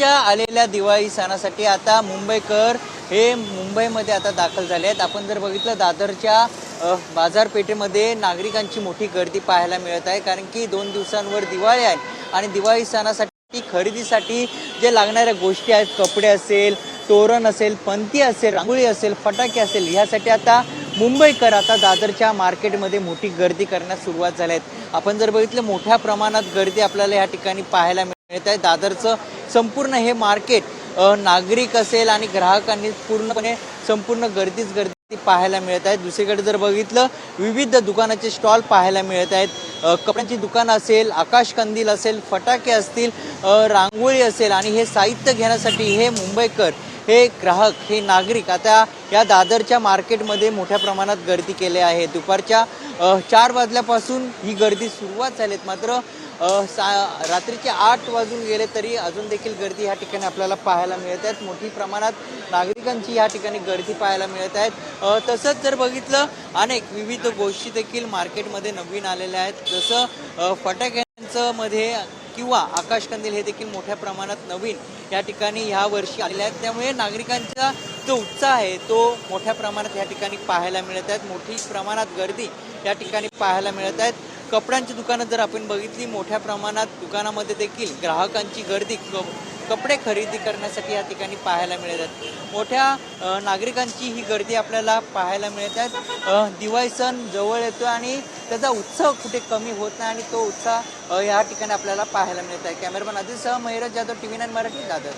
च्या आलेल्या दिवाळी सणासाठी आता मुंबईकर हे मुंबईमध्ये आता दाखल झाले आहेत. आपण जर बघितलं दादरच्या बाजारपेठेमध्ये नागरिकांची मोठी गर्दी पाहायला मिळत आहे. कारण की दोन दिवसांवर दिवाळी आहे आणि दिवाळी सणासाठी खरेदीसाठी जे लागणाऱ्या गोष्टी आहेत कपडे असेल तोरण असेल पंती असेल रांगोळी असेल फटाके असेल ह्यासाठी आता मुंबईकर आता दादरच्या मार्केटमध्ये मोठी गर्दी करण्यास सुरुवात झाल्या आहेत. आपण जर बघितलं मोठ्या प्रमाणात गर्दी आपल्याला या ठिकाणी पाहायला मिळते. मिळत आहे. दादरचं संपूर्ण हे मार्केट नागरिक असेल आणि ग्राहकांनी पूर्णपणे संपूर्ण गर्दीच गर्दी पाहायला मिळत आहे. दुसरीकडे जर बघितलं विविध दुकानाचे स्टॉल पाहायला मिळत आहेत. कपड्यांची दुकानं असेल आकाश कंदील असेल फटाके असतील रांगोळी असेल आणि हे साहित्य घेण्यासाठी हे मुंबईकर हे ग्राहक हे नागरिक आता या दादरच्या मार्केटमध्ये मोठ्या प्रमाणात गर्दी केली आहे. दुपारच्या चार वाजल्यापासून ही गर्दी सुरुवात झालीत. मात्र सा रात्रीचे आठ वाजून गेले तरी अजून देखील गर्दी ह्या ठिकाणी आपल्याला पाहायला मिळत आहेत. मोठी प्रमाणात नागरिकांची ह्या ठिकाणी गर्दी पाहायला मिळत आहेत. तसंच जर बघितलं अनेक विविध गोष्टी देखील मार्केटमध्ये नवीन आलेल्या आहेत. जसं फटाक्यांचं मध्ये किंवा आकाशकंदील हे देखील मोठ्या प्रमाणात नवीन या ठिकाणी ह्या वर्षी आलेले आहेत. त्यामुळे नागरिकांचा जो उत्साह आहे तो मोठ्या प्रमाणात या ठिकाणी पाहायला मिळत आहेत. मोठी प्रमाणात गर्दी या ठिकाणी पाहायला मिळत आहेत. कपड्यांची दुकानं जर आपण बघितली मोठ्या प्रमाणात दुकानामध्ये देखील ग्राहकांची गर्दी क- कपडे खरेदी करण्यासाठी या ठिकाणी पाहायला मिळत आहेत मोठ्या नागरिकांची ही गर्दी आपल्याला पाहायला मिळत आहेत दिवाळी सण जवळ येतो आणि त्याचा उत्साह कुठे कमी होत नाही आणि तो उत्साह या ठिकाणी आपल्याला पाहायला मिळत आहे. Cameraman आदिलसह Mahiraj Jadhav T V nine Marathi Dadar.